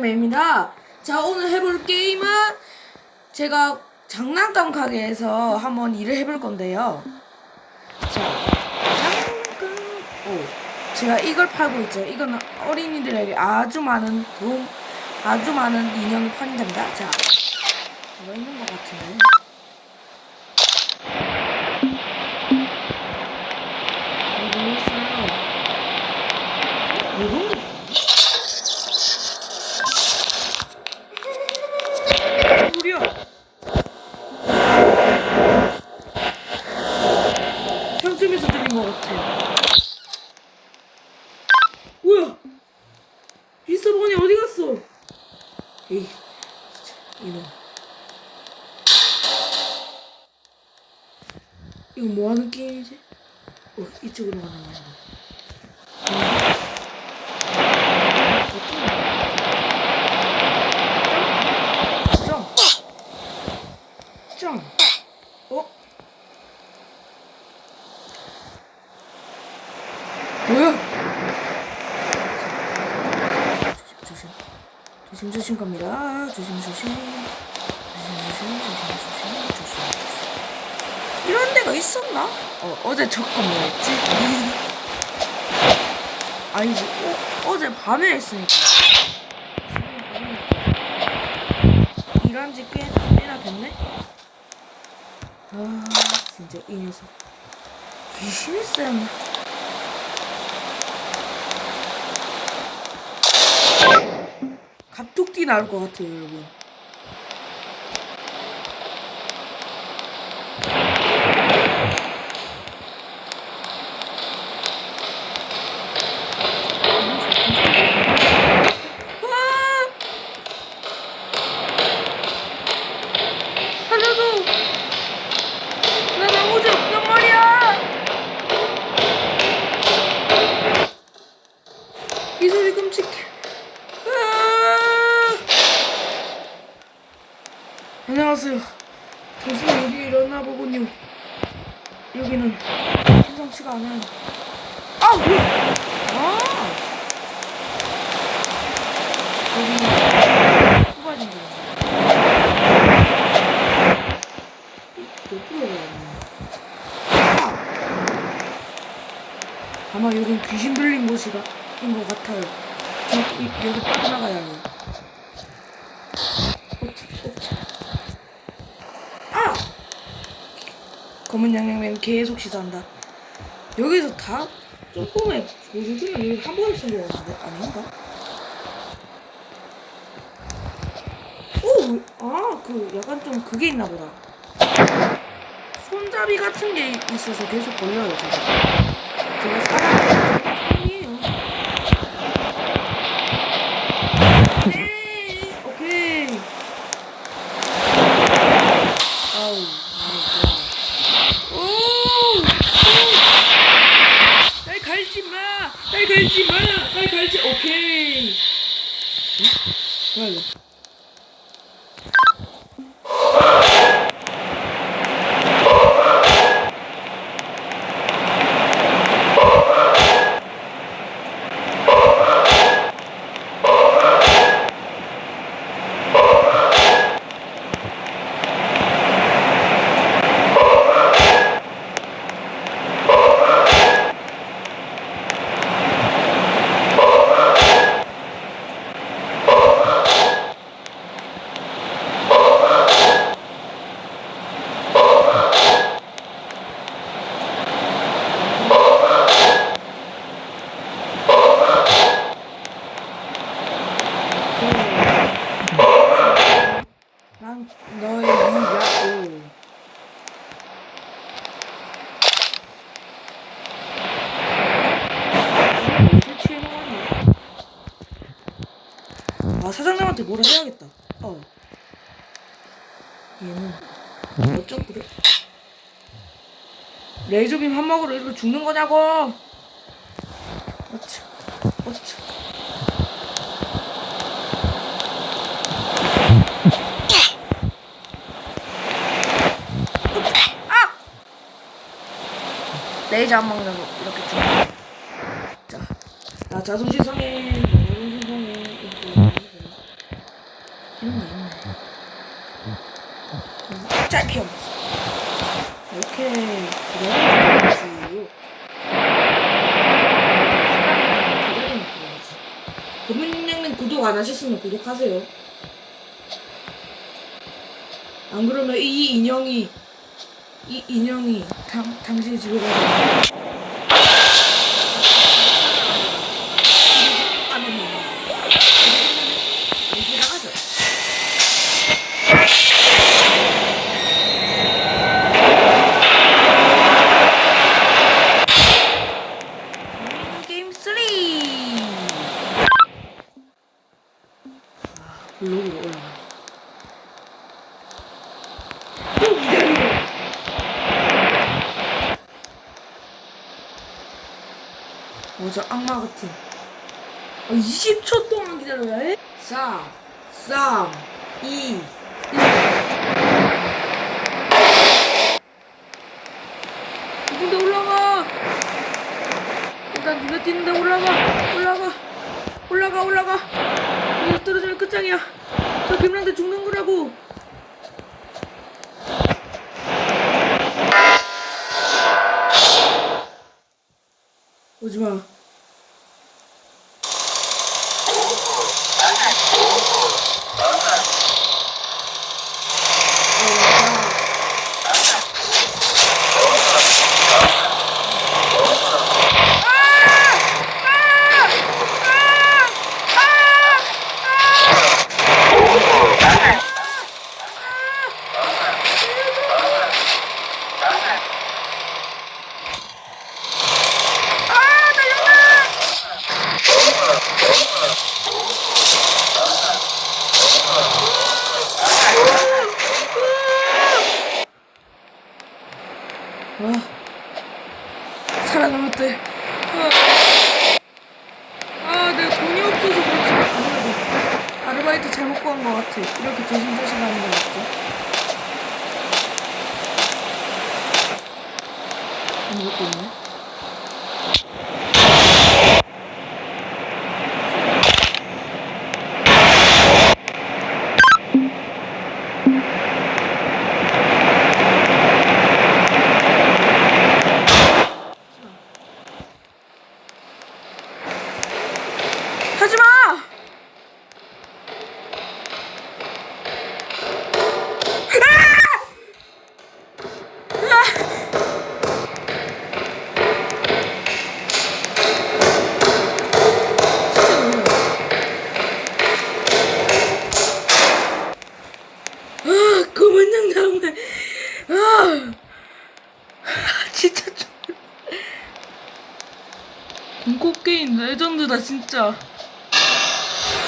입니다. 자 오늘 해볼 게임은 제가 장난감 가게에서 한번 일을 해볼 건데요. 자 장난감 오 제가 이걸 팔고 있죠. 이건 어린이들에게 아주 많은 도움 아주 많은 인형이 팔린답니다. 자 뭐가 있는 것 같은데. 어디 있어요? 이런 게 소리야? 상점에서 들린 것 같아. 뭐야? 비서번이 어디 갔어? 에이, 진짜, 이놈. 이거 뭐 하는 게임이지? 어, 이쪽으로 가는 거야. 점! 점! 어? 뭐야? 조심, 조심. 조심, 조심 갑니다. 조심, 조심. 조심, 조심, 조심, 조심, 조심, 데가 있었나? 어, 어제 저거 뭐였지? 아니지, 어, 어제 밤에 했으니까. 일한 지 꽤, 꽤나 됐네? 아, 진짜 이 녀석. 귀신이 쌤. 갑툭튀 나올 것 같아요, 여러분. 아! 살려줘! 나 나머지 없단 말이야! 이 소리 끔찍해. 아! 안녕하세요. 당신 여기 일어나 보군요. 여기는 심상치가 않아요. 아, 뭐야! 아! 여기는 뽑아진 거야. 몇 프로야? 아마 여긴 귀신 들린 곳이가 인것 같아요. 저 이, 여기 빠져나가야 해요. 어찌, 어찌. 아! 검은 양양면 계속 시도한다. 여기서 다 조금의 여기 한 번에 쓴 거 같은데 아닌가? 오, 아, 그 약간 좀 그게 있나 보다. 손잡이 같은 게 있어서 계속 걸려요. 제가 사람 Böyle. 아 사장님한테 뭐라 해야겠다. 어. 얘는 어쩜 그래? 레이저빔 한 방으로 이렇게 죽는 거냐고? 어차, 어차. 아! 레이저 한 방으로 이렇게 죽는 자, 나 자존심 상해. 자존심 상해. 이렇게. 피하면서 이렇게 기다려야지. 고문양님 구독 안 하셨으면 구독하세요. 안 그러면 이 인형이 이 인형이 당, 당신의 집에 가서 안 했네 안 들어가죠 게임 3 아, 블록으로 올라가 또 기다려 뭐죠 악마 같은 아, 20초 동안 기다려야 해? 4 3 2 1 누군데 올라가. 일단 눈에 띄는데 올라가. 올라가. 올라가 올라가. 떨어지면 끝장이야. 저 김랑대 죽는 거라고 오지마 아 달려가 와 살아남았대 아, 아 내가 돈이 없어서 그렇지 아무래도 아르바이트 잘못 구한 것 같아 이렇게 조심조심 하는 게 맞죠? 아무것도 없네 하지마! 아, 그만 양다음에 아, 진짜 좀. 공포 게임 레전드다 진짜.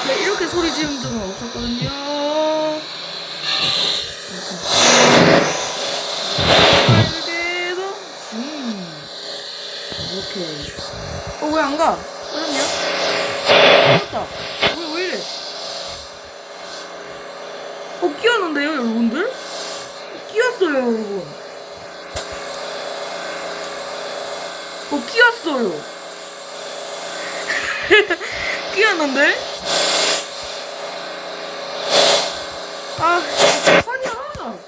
제가 이렇게 소리 지른 적은 없었거든요. 해서 음 이렇게. 어왜 안 가? 그럼요? 맞다. 왜, 왜 이래? 어 끼었는데요 여러분들? 끼었어요 여러분. 어 끼었어요. 끼었는데? 아, 아니야.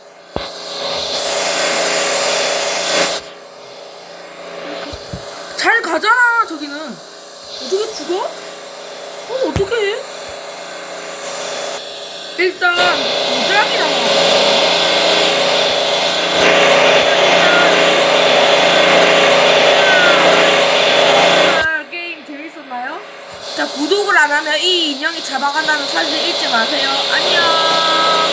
잘 가잖아, 저기는. 어떻게 죽어? 어, 어떻게 해? 일단, 도장이랑 오늘 게임 재밌었나요? 자, 구독을 안 하면 이 인형이 잡아간다는 사실 잊지 마세요. 안녕!